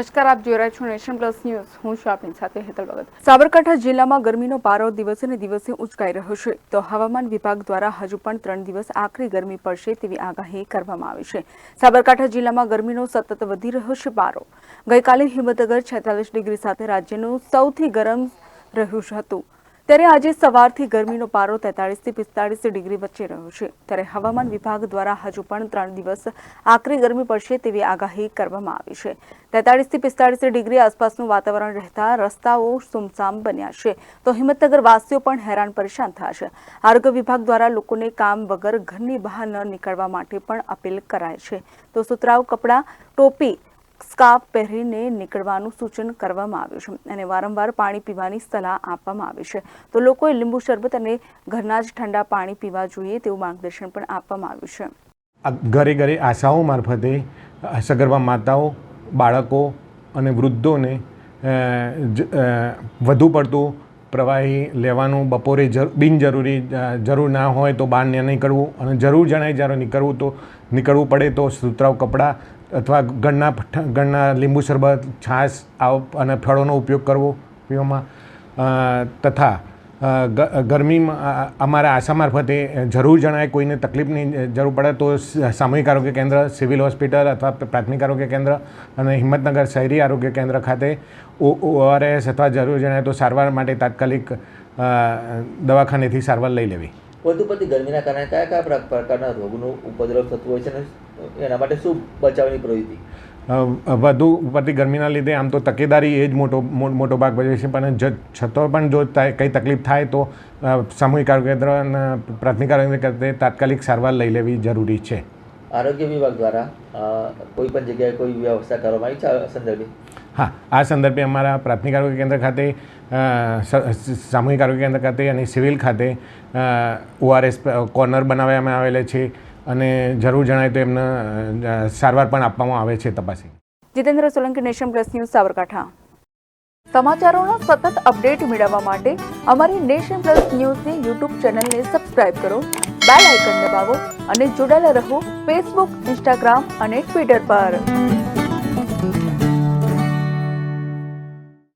નમસ્કાર, આપ જોઈ રહ્યા છો નેશન પ્લસ ન્યૂઝ. હું છું આપની સાથે હેતલ ભગત. સાબરકાંઠા જિલ્લામાં ગરમીનો પારો દિવસે ને દિવસે ઉંચકાઈ રહ્યો છે. તો હવામાન વિભાગ દ્વારા હજુ પણ ત્રણ દિવસ આકરી ગરમી પડશે તેવી આગાહી કરવામાં આવી છે. સાબરકાંઠા જિલ્લામાં ગરમીનો સતત વધી રહ્યો છે પારો. ગઈકાલે હિંમતનગર છેતાલીસ ડિગ્રી સાથે રાજ્યનું સૌથી ગરમ રહ્યું હતું. ત્યારે આજે સવારથી ગરમીનો પારો તેતાળીસથી પિસ્તાળીસ ડિગ્રી વચ્ચે રહ્યો છે. ત્યારે હવામાન વિભાગ દ્વારા હજુ પણ ત્રણ દિવસ આકરી ગરમી પડશે તેવી આગાહી કરવામાં આવી છે. તેતાળીસથી પિસ્તાળીસ ડિગ્રી આસપાસનું વાતાવરણ રહેતા રસ્તાઓ સુમસામ બન્યા છે. તો હિંમતનગર વાસીઓ પણ હેરાન પરેશાન થયા છે. આરોગ્ય વિભાગ દ્વારા લોકોને કામ વગર ઘરની બહાર ન નીકળવા માટે પણ અપીલ કરાય છે. તો સુતરાઉ કપડાં, ટોપી સ્કાર્ફ પહેરીને નીકળવાનું સૂચન કરવામાં આવ્યું છે અને વારંવાર પાણી પીવાની સલાહ આપવામાં આવી છે. તો લોકોએ લીંબુ શરબત અને ઘરના જ ઠંડા પાણી પીવા જોઈએ તેવું માર્ગદર્શન પણ આપવામાં આવ્યું છે. ઘરે ઘરે આશાઓ મારફતે સગર્ભા માતાઓ, બાળકો અને વૃદ્ધોને વધુ પડતું પ્રવાહી લેવાનું બપોરે બિનજરૂરી જરૂર ના હોય તો બહાર નીકળવું અને જરૂર જણાય જ્યારે નીકળવું તો, નીકળવું પડે તો સુતરાઉ કપડાં અથવા ગણના ગણના લીંબુ શરબત, છાશ, આવ, અને ફળોનો ઉપયોગ કરવો પીવામાં. તથા ગરમીમાં અમારા આશા મારફતે જરૂર જણાય કોઈને તકલીફની જરૂર પડે તો સામૂહિક આરોગ્ય કેન્દ્ર, સિવિલ હોસ્પિટલ અથવા પ્રાથમિક આરોગ્ય કેન્દ્ર અને હિંમતનગર શહેરી આરોગ્ય કેન્દ્ર ખાતે ઓઆરએસ અથવા જરૂર જણાય તો સારવાર માટે તાત્કાલિક દવાખાનેથી સારવાર લઈ લેવી. વધુ પડતી ગરમીના કારણે કયા કયા પ્ર- પ્રકારના રોગનું ઉપદ્રવ થતું હોય છે એના માટે શું બચાવની પ્રવૃત્તિ? વધુ પડતી ગરમીના લીધે આમ તો તકેદારી એ જ મોટો મોટો ભાગ ભજવે છે પણ જ છતો પણ જો કંઈ તકલીફ થાય તો સામૂહિક આરોગ્ય કેન્દ્ર અને પ્રાથમિક આરોગ્ય કેન્દ્રે તાત્કાલિક સારવાર લઈ લેવી જરૂરી છે. આરોગ્ય વિભાગ દ્વારા કોઈ પણ જગ્યાએ કોઈ વ્યવસ્થા કરવામાં આવી છે સંદર્ભે? હા આ સંદર્ભે અમારા પ્રાથમિક આરોગ્ય કેન્દ્ર ખાતે સામૂહિક આરોગ્ય કેન્દ્ર ખાતે અને સિવિલ ખાતે ઓઆરએસ કોર્નર બનાવવામાં આવેલા છે. અને જરૂર જણાય તો એમને સારવાર પણ આપવામાં આવે છે તપાસી. Jitendra Solanki, nation plus news, Sabarkantha. સમાચારોનો સતત અપડેટ મેળવવા માટે અમારી નેશન પ્લસ ન્યૂઝની યુટ્યુબ ચેનલને સબસ્ક્રાઇબ કરો, બેલ આઇકન દબાવો અને જોડાયેલા રહો ફેસબુક, ઇન્સ્ટાગ્રામ અને ટ્વિટર પર.